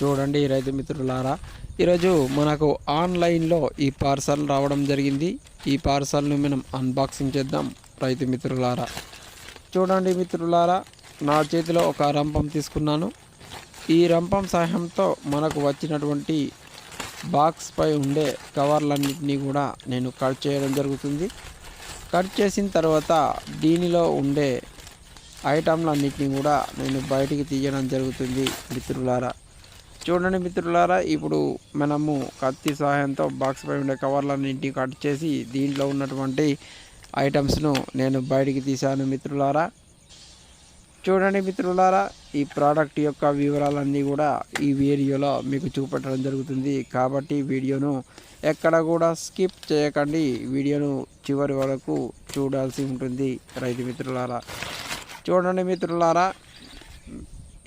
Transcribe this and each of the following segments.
చూడండి రైతు మిత్రులారా. ఈరోజు మనకు ఆన్లైన్లో ఈ పార్సల్ రావడం జరిగింది. ఈ పార్సల్ను మనం అన్బాక్సింగ్ చేద్దాం రైతు మిత్రులారా. చూడండి మిత్రులారా నా చేతిలో ఒక రంపం తీసుకున్నాను. ఈ రంపం సహాయంతో మనకు వచ్చినటువంటి బాక్స్ పై ఉండే కవర్లన్నింటినీ కూడా నేను కట్ చేయడం జరుగుతుంది. కట్ చేసిన తర్వాత దీనిలో ఉండే ఐటమ్లన్నింటినీ కూడా నేను బయటికి తీయడం జరుగుతుంది మిత్రులారా. చూడండి మిత్రులారా ఇప్పుడు మనము కత్తి సహాయంతో బాక్స్ పై ఉండే కవర్లన్నింటినీ కట్ చేసి దీంట్లో ఉన్నటువంటి ఐటమ్స్ను నేను బయటికి తీశాను మిత్రులారా. చూడండి మిత్రులారా ఈ ప్రోడక్ట్ యొక్క వివరాలన్నీ కూడా ఈ వీడియోలో మీకు చూపెట్టడం జరుగుతుంది. కాబట్టి వీడియోను ఎక్కడ కూడా స్కిప్ చేయకండి. వీడియోను చివరి వరకు చూడాల్సి ఉంటుంది రైతు మిత్రులారా. చూడండి మిత్రులారా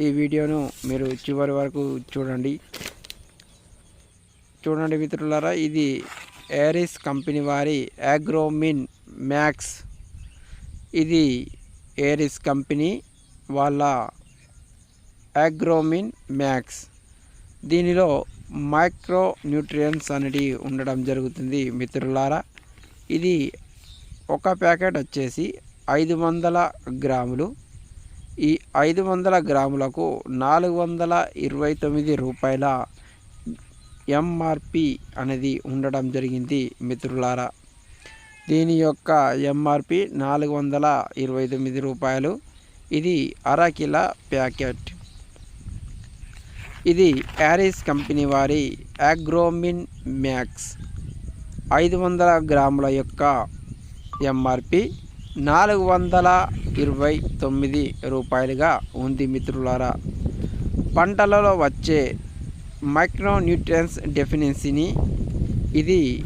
ఈ వీడియోను మీరు చివరి వరకు చూడండి. చూడండి మిత్రులారా ఇది ఏరిస్ కంపెనీ వారి యాగ్రోమిన్ మ్యాక్స్. ఇది ఏరిస్ కంపెనీ వాళ్ళ యాగ్రోమిన్ మ్యాక్స్. దీనిలో మైక్రో న్యూట్రియన్స్ అనేది ఉండడం జరుగుతుంది మిత్రులారా. ఇది ఒక ప్యాకెట్ వచ్చేసి ఐదు వందల గ్రాములు. ఈ ఐదు వందల గ్రాములకు నాలుగు వందల ఇరవై తొమ్మిది రూపాయల ఎంఆర్పి అనేది ఉండడం జరిగింది మిత్రులారా. దీని యొక్క ఎంఆర్పి నాలుగు వందల ఇరవై తొమ్మిది రూపాయలు. ఇది అరకిల ప్యాకెట్. ఇది యారిస్ కంపెనీ వారి అగ్రోమిన్ మ్యాక్స్. ఐదు వందల గ్రాముల యొక్క ఎంఆర్పి నాలుగు వందల ఇరవై తొమ్మిది రూపాయలుగా ఉంది మిత్రులారా. పంటలలో వచ్చే మైక్రోన్యూట్రియన్స్ డెఫినెన్సీని ఇది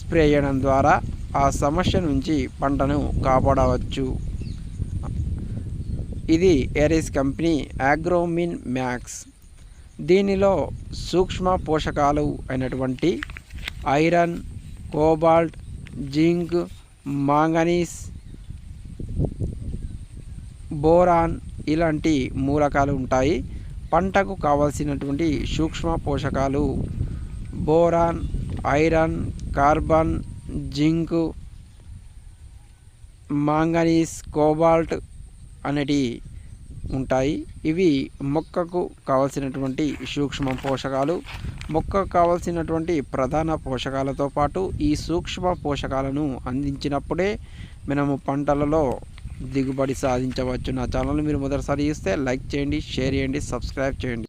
స్ప్రే చేయడం ద్వారా ఆ సమస్య నుంచి పంటను కాపాడవచ్చు. ఇది ఏరిస్ కంపెనీ యాగ్రోమిన్ మ్యాక్స్. దీనిలో సూక్ష్మ పోషకాలు అయినటువంటి iron cobalt zinc manganese boron ఇలాంటి మూలకాలు ఉంటాయి. పంటకు కావలసినటువంటి సూక్ష్మ పోషకాలు boron iron carbon zinc manganese cobalt అనేటి ఉంటాయి. ఇవి మొక్కకు కావలసినటువంటి సూక్ష్మ పోషకాలు. మొక్కకు కావలసినటువంటి ప్రధాన పోషకాలతో పాటు ఈ సూక్ష్మ పోషకాలను అందించినప్పుడే మనము పంటలలో దిగుబడి సాధించవచ్చు. నా ఛానల్ మీరు మొదటిసారి ఇస్తే లైక్ చేయండి షేర్ చేయండి సబ్స్క్రైబ్ చేయండి.